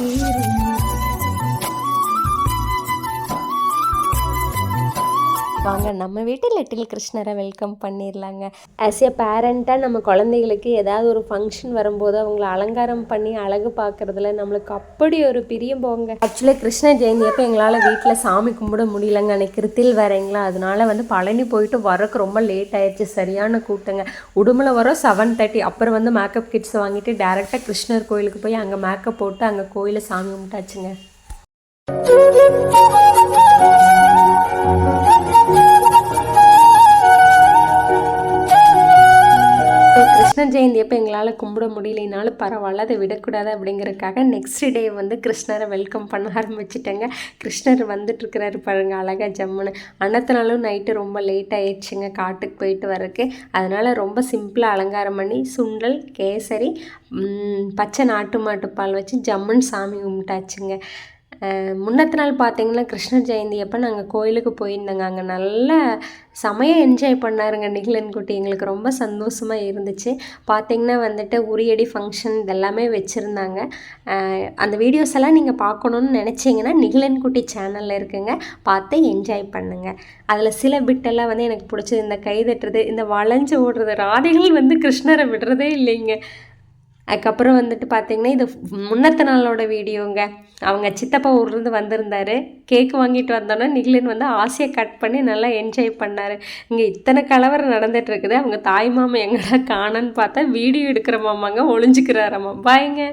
Mm-hmm. வாங்க நம்ம வீட்டு லிட்டில் கிருஷ்ணரை வெல்கம் பண்ணிடலாங்க ஆஸ் எ பேரண்ட்டாக நம்ம குழந்தைகளுக்கு ஏதாவது ஒரு ஃபங்க்ஷன் வரும்போது அவங்கள அலங்காரம் பண்ணி அழகு பார்க்குறதுல நம்மளுக்கு அப்படி ஒரு பிரியம் போங்க. ஆக்சுவலாக கிருஷ்ண ஜெயந்தி அப்போ எங்களால் வீட்டில் சாமி கும்பிட முடியலங்க. அன்னைக்கு கிருத்தில் வரீங்களா அதனால வந்து பழனி போயிட்டு வரக்கு ரொம்ப லேட் ஆயிடுச்சு. சரியான கூட்டங்க. உடுமலை வரோம் செவன் தேர்ட்டி அப்புறம் வந்து மேக்கப் கிட்ஸ் வாங்கிட்டு டேரெக்டாக கிருஷ்ணர் கோயிலுக்கு போய் அங்கே மேக்கப் போட்டு அங்கே கோயிலை சாமி கும்பிட்டாச்சுங்க. கிருஷ்ண ஜெயந்தி அப்போ எங்களால் கும்பிட முடியலைனாலும் பரவாயில்ல அதை விடக்கூடாது அப்படிங்கிறதுக்காக நெக்ஸ்ட் டே வந்து கிருஷ்ணரை வெல்கம் பண்ண ஆரம்பிச்சிட்டேங்க. கிருஷ்ணர் வந்துட்டுருக்கிறாரு பாருங்க அழகாக ஜம்முன்னு. அன்னத்தினாலும் நைட்டு ரொம்ப லேட் ஆயிடுச்சுங்க காட்டுக்கு போயிட்டு வரக்கு அதனால் ரொம்ப சிம்பிளாக அலங்காரம் பண்ணி சுண்டல் கேசரி பச்சை நாட்டு மாட்டுப்பால் வச்சு ஜம்முன்னு சாமி கும்பிட்டாச்சுங்க. முன்னத்து நாள் பார்த்தீங்கன்னா கிருஷ்ண ஜெயந்தி அப்போ நாங்கள் கோயிலுக்கு போயிருந்தோங்க. அங்கே நல்ல செமையாக என்ஜாய் பண்ணாருங்க நிகிலன் குட்டி. எங்களுக்கு ரொம்ப சந்தோஷமாக இருந்துச்சு. பார்த்தீங்கன்னா வந்துட்டு உரியடி ஃபங்க்ஷன் இதெல்லாமே வச்சுருந்தாங்க. அந்த வீடியோஸ் எல்லாம் நீங்கள் பார்க்கணுன்னு நினச்சிங்கன்னா நிகிலன் குட்டி சேனலில் இருக்குங்க. பார்த்து என்ஜாய் பண்ணுங்கள் அதில் சில பிட்டெல்லாம் வந்து எனக்கு பிடிச்சது. இந்த கை தட்டுறது இந்த வளைஞ்சு ஓடுறது ராதைகள் வந்து கிருஷ்ணரை விடுறதே இல்லைங்க. அதுக்கப்புறம் வந்துட்டு பார்த்தீங்கன்னா இது முன்னத்த நாளோட வீடியோங்க. அவங்க சித்தப்பா ஊர்லேருந்து வந்திருந்தாரு. கேக் வாங்கிட்டு வந்தோன்னே நிகிலன் வந்து ஆசையை கட் பண்ணி நல்லா என்ஜாய் பண்ணார். இங்கே இத்தனை கலவரம் நடந்துட்டு இருக்குது. அவங்க தாய் மாமா எங்கடா காணன்னு பார்த்தா வீடியோ எடுக்கிற மாமாங்க ஒளிஞ்சிக்கிறாராமா. பாய்ங்க